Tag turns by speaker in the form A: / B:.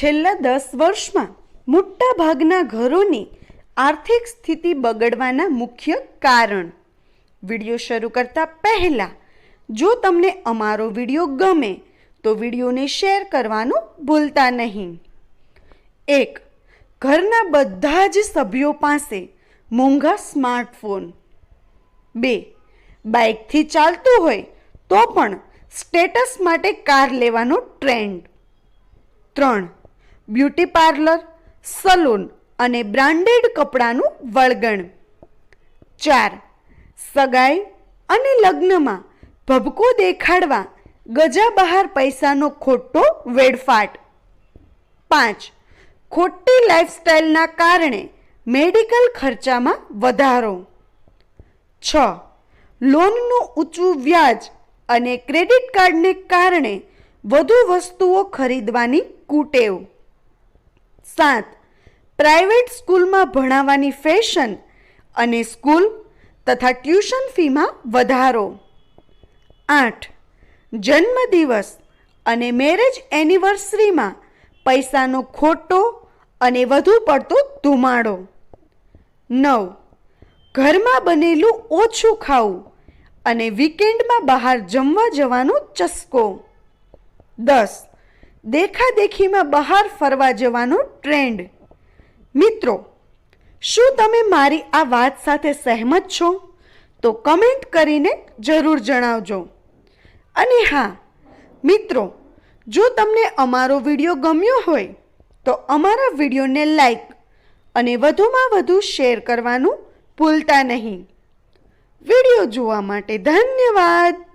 A: છેલ્લા દસ વર્ષમાં મોટા ભાગના ઘરોની આર્થિક સ્થિતિ બગડવાના મુખ્ય કારણ. વીડિયો શરૂ કરતા પહેલાં, જો તમને અમારો વીડિયો ગમે, તો વિડીયોને શેર કરવાનું ભૂલતા નહીં. એક, ઘરના બધા જ સભ્યો પાસે મોંઘા સ્માર્ટફોન. બે, બાઇકથી ચાલતું હોય, તો પણ સ્ટેટસ માટે કાર લેવાનો ટ્રેન્ડ. ત્રણ બ્યુટી પાર્લર, સલૂન અને બ્રાન્ડેડ કપડાનું વળગણ. ચાર, સગાઈ અને લગ્નમાં ભભકો દેખાડવા, ગજા બહાર પૈસાનો ખોટો વેડફાટ. પાંચ, ખોટી લાઈફસ્ટાઈલના કારણે મેડિકલ ખર્ચામાં વધારો. છ, લોનનું ઊંચું વ્યાજ અને ક્રેડિટ કાર્ડને કારણે વધુ વસ્તુઓ ખરીદવાની કુટેવ. સાત. પ્રાઇવેટ સ્કૂલમાં ભણાવવાની ફેશન અને સ્કૂલ તથા ટ્યુશન ફીમાં વધારો. આઠ. જન્મદિવસ અને મેરેજ એનિવર્સરીમાં પૈસાનો ખોટો અને વધુ પડતો ધુમાડો. નવ. ઘરમાં બનેલું ઓછું ખાવું અને વીકેન્ડમાં બહાર જમવા જવાનો ચસ્કો. દસ. દેખાદેખીમાં બહાર ફરવા જવાનો ટ્રેન્ડ. મિત્રો, શું તમે મારી આ વાત સાથે સહેમત છો? તો કમેન્ટ કરીને જરૂર જણાવજો. અને હા, મિત્રો, જો તમને અમારો વીડિયો ગમ્યો હોય, તો અમારા વિડીયોને લાઈક અને વધુમાં વધુ શેર કરવાનું ભૂલતા નહીં. વીડિયો જોવા માટે ધન્યવાદ.